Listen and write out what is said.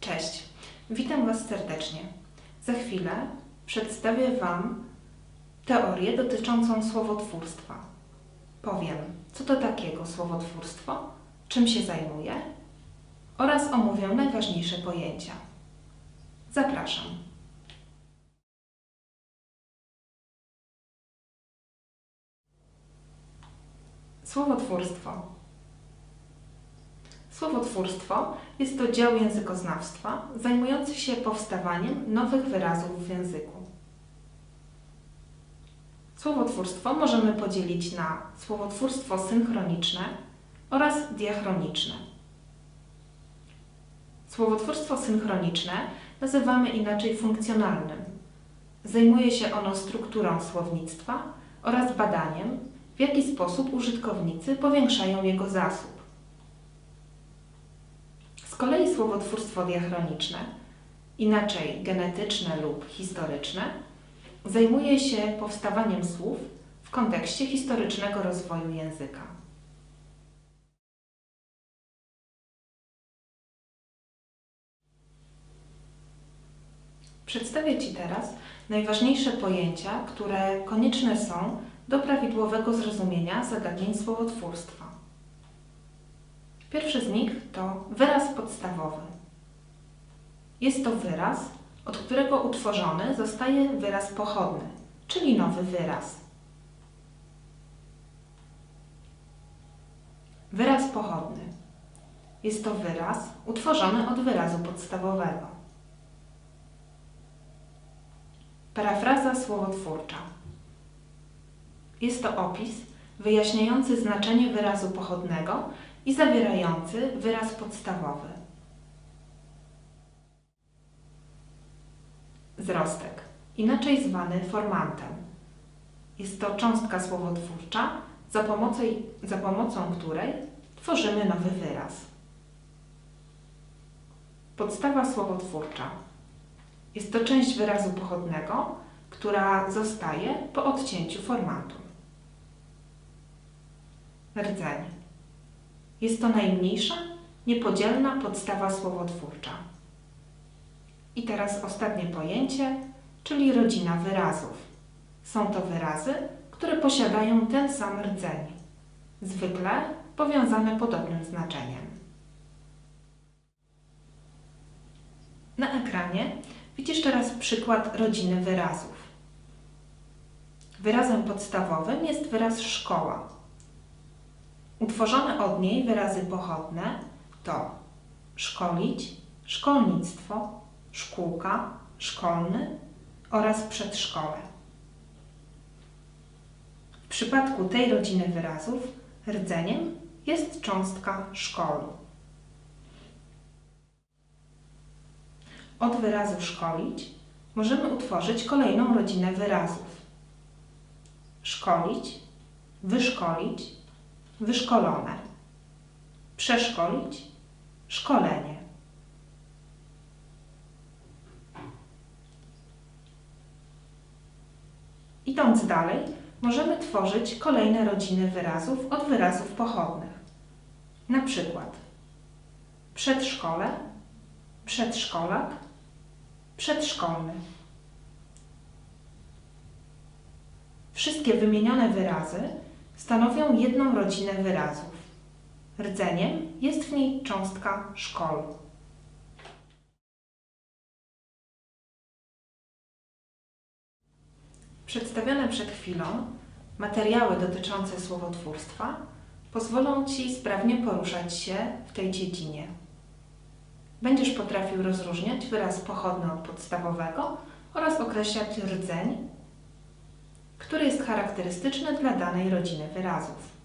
Cześć, witam Was serdecznie. Za chwilę przedstawię Wam teorię dotyczącą słowotwórstwa. Powiem, co to takiego słowotwórstwo, czym się zajmuje oraz omówię najważniejsze pojęcia. Zapraszam. Słowotwórstwo. Słowotwórstwo jest to dział językoznawstwa zajmujący się powstawaniem nowych wyrazów w języku. Słowotwórstwo możemy podzielić na słowotwórstwo synchroniczne oraz diachroniczne. Słowotwórstwo synchroniczne nazywamy inaczej funkcjonalnym. Zajmuje się ono strukturą słownictwa oraz badaniem, w jaki sposób użytkownicy powiększają jego zasób. Z kolei słowotwórstwo diachroniczne, inaczej genetyczne lub historyczne, zajmuje się powstawaniem słów w kontekście historycznego rozwoju języka. Przedstawię Ci teraz najważniejsze pojęcia, które konieczne są do prawidłowego zrozumienia zagadnień słowotwórstwa. Pierwszy z nich to wyraz podstawowy. Jest to wyraz, od którego utworzony zostaje wyraz pochodny, czyli nowy wyraz. Wyraz pochodny. Jest to wyraz utworzony od wyrazu podstawowego. Parafraza słowotwórcza. Jest to opis wyjaśniający znaczenie wyrazu pochodnego i zawierający wyraz podstawowy. Zrostek, inaczej zwany formantem. Jest to cząstka słowotwórcza, za pomocą, za pomocą której tworzymy nowy wyraz. Podstawa słowotwórcza. Jest to część wyrazu pochodnego, która zostaje po odcięciu formatu. Rdzeń. Jest to najmniejsza, niepodzielna podstawa słowotwórcza. I teraz ostatnie pojęcie, czyli rodzina wyrazów. Są to wyrazy, które posiadają ten sam rdzeń, zwykle powiązane podobnym znaczeniem. Na ekranie widzisz teraz przykład rodziny wyrazów. Wyrazem podstawowym jest wyraz szkoła. Utworzone od niej wyrazy pochodne to szkolić, szkolnictwo, szkółka, szkolny oraz przedszkole. W przypadku tej rodziny wyrazów rdzeniem jest cząstka szkolu. Od wyrazu szkolić możemy utworzyć kolejną rodzinę wyrazów. Szkolić, wyszkolić, wyszkolone. Przeszkolić, szkolenie. Idąc dalej, możemy tworzyć kolejne rodziny wyrazów od wyrazów pochodnych. Na przykład przedszkole, przedszkolak, przedszkolny. Wszystkie wymienione wyrazy stanowią jedną rodzinę wyrazów. Rdzeniem jest w niej cząstka szkolu. Przedstawione przed chwilą materiały dotyczące słowotwórstwa pozwolą Ci sprawnie poruszać się w tej dziedzinie. Będziesz potrafił rozróżniać wyraz pochodny od podstawowego oraz określać rdzeń, który jest charakterystyczny dla danej rodziny wyrazów.